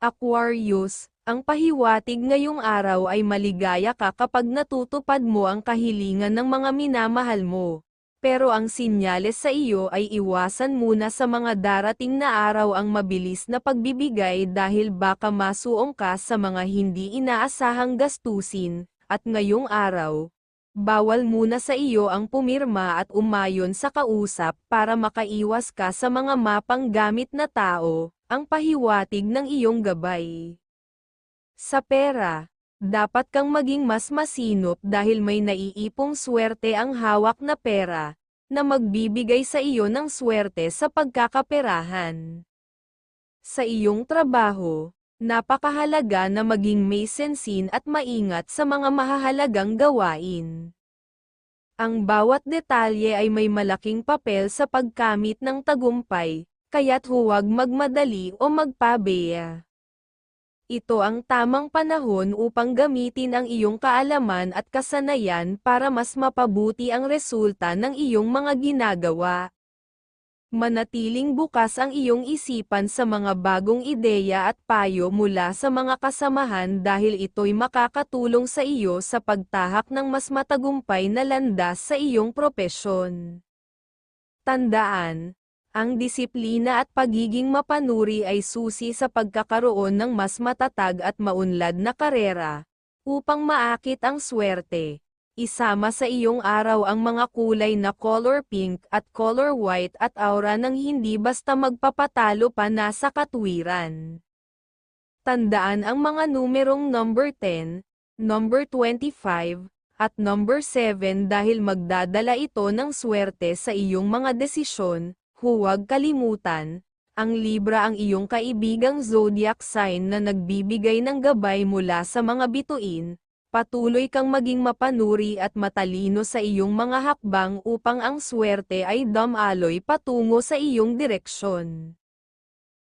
Aquarius, ang pahiwatig ngayong araw ay maligaya ka kapag natutupad mo ang kahilingan ng mga minamahal mo. Pero ang sinyales sa iyo ay iwasan muna sa mga darating na araw ang mabilis na pagbibigay dahil baka masuong ka sa mga hindi inaasahang gastusin, at ngayong araw, bawal muna sa iyo ang pumirma at umayon sa kausap para makaiwas ka sa mga mapang gamit na tao, ang pahiwatig ng iyong gabay. Sa pera, dapat kang maging mas masinop dahil may naiipong swerte ang hawak na pera, na magbibigay sa iyo ng swerte sa pagkakaperahan. Sa iyong trabaho, napakahalaga na maging may sensin at maingat sa mga mahahalagang gawain. Ang bawat detalye ay may malaking papel sa pagkamit ng tagumpay, kaya't huwag magmadali o magpabeya. Ito ang tamang panahon upang gamitin ang iyong kaalaman at kasanayan para mas mapabuti ang resulta ng iyong mga ginagawa. Manatiling bukas ang iyong isipan sa mga bagong ideya at payo mula sa mga kasamahan dahil ito'y makakatulong sa iyo sa pagtahak ng mas matagumpay na landas sa iyong propesyon. Tandaan, ang disiplina at pagiging mapanuri ay susi sa pagkakaroon ng mas matatag at maunlad na karera. Upang maakit ang swerte, isama sa iyong araw ang mga kulay na color pink at color white at aura ng hindi basta magpapatalo pa na sa katwiran. Tandaan ang mga numerong number 10, number 25, at number 7 dahil magdadala ito ng swerte sa iyong mga desisyon, Huwag kalimutan, ang Libra ang iyong kaibigang zodiac sign na nagbibigay ng gabay mula sa mga bituin, patuloy kang maging mapanuri at matalino sa iyong mga hakbang upang ang swerte ay dumaloy patungo sa iyong direksyon.